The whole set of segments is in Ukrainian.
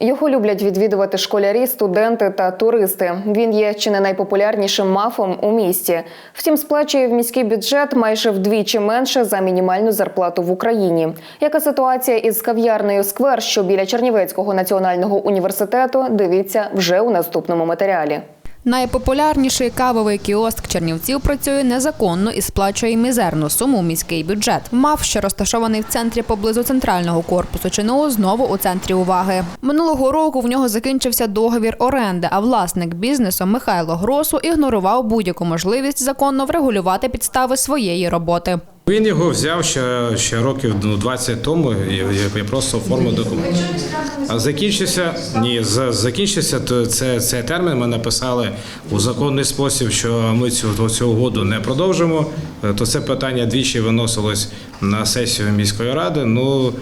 Його люблять відвідувати школярі, студенти та туристи. Він є чи не найпопулярнішим мафом у місті. Втім, сплачує в міський бюджет майже вдвічі менше за мінімальну зарплату в Україні. Яка ситуація із кав'ярнею Сквер, що біля Чернівецького національного університету? Дивіться вже у наступному матеріалі. Найпопулярніший кавовий кіоск Чернівців працює незаконно і сплачує мізерну суму у міський бюджет. МАФ, що розташований в центрі поблизу центрального корпусу ЧНО, знову у центрі уваги. Минулого року в нього закінчився договір оренди, а власник бізнесу Михайло Гросу ігнорував будь-яку можливість законно врегулювати підстави своєї роботи. Він його взяв ще, ще років ну, 20 тому. Я, я просто оформив документ. А закінчився ні, за- закінчився то це, цей термін. Ми написали у законний спосіб, що ми цю, цю угоду не продовжимо. Е, То це питання двічі виносилось на сесію міської ради. Ну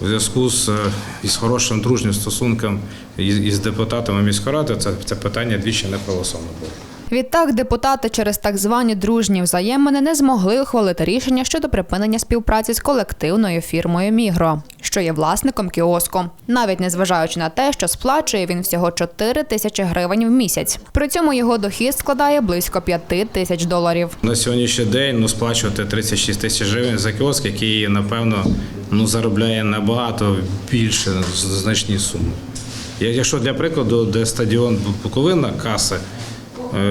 у зв'язку з, е, із хорошим дружнім стосунком із, із депутатами міської ради, це, це питання двічі не проголосовано було. Відтак депутати через так звані дружні взаємини не змогли ухвалити рішення щодо припинення співпраці з колективною фірмою Мігро, що є власником кіоску, навіть незважаючи на те, що сплачує він всього 4 тисячі гривень в місяць. При цьому його дохід складає близько 5 тисяч доларів. На сьогоднішній день ну, сплачувати 36 тисяч гривень за кіоск, який, напевно, ну, заробляє набагато більше значні суми. Якщо для прикладу, де стадіон Буковина, каси,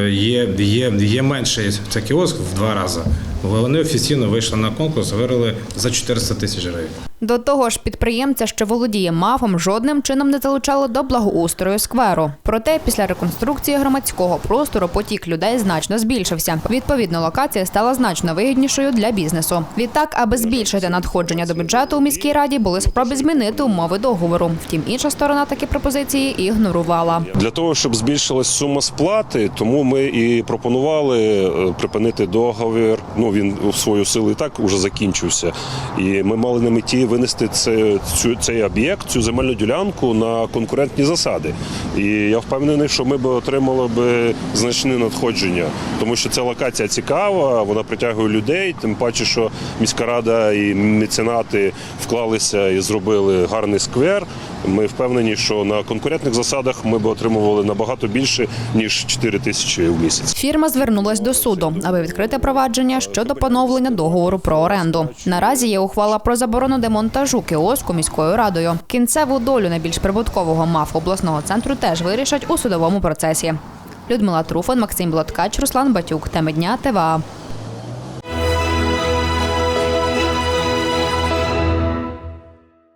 є, є, є менший це кіоск в два рази. Вони офіційно вийшли на конкурс, виграли за 400 тисяч гривень. До того ж, підприємця, що володіє мафом, жодним чином не залучали до благоустрою скверу. Проте після реконструкції громадського простору потік людей значно збільшився. Відповідно, локація стала значно вигіднішою для бізнесу. Відтак, аби збільшити надходження до бюджету у міській раді, були спроби змінити умови договору. Втім, інша сторона такі пропозиції ігнорувала. Для того, щоб збільшилась сума сплати, тому ми і пропонували е, припинити договір. Ну він у свою силу і так уже закінчився. І ми мали на меті винести це, цю, цей об'єкт, цю земельну ділянку на конкурентні засади. І я впевнений, що ми б отримали б значне надходження, тому що ця локація цікава, вона притягує людей. Тим паче, що міська рада і меценати вклалися і зробили гарний сквер. Ми впевнені, що на конкурентних засадах ми б отримували набагато більше ніж 4 тисячі в місяць. Фірма звернулась до суду, аби відкрити провадження щодо поновлення договору про оренду. Наразі є ухвала про заборону демонтажу кіоску міською радою. Кінцеву долю найбільш прибуткового МАФ обласного центру теж вирішать у судовому процесі. Людмила Труфан, Максим Блоткач, Руслан Батюк. Теми дня ТВА.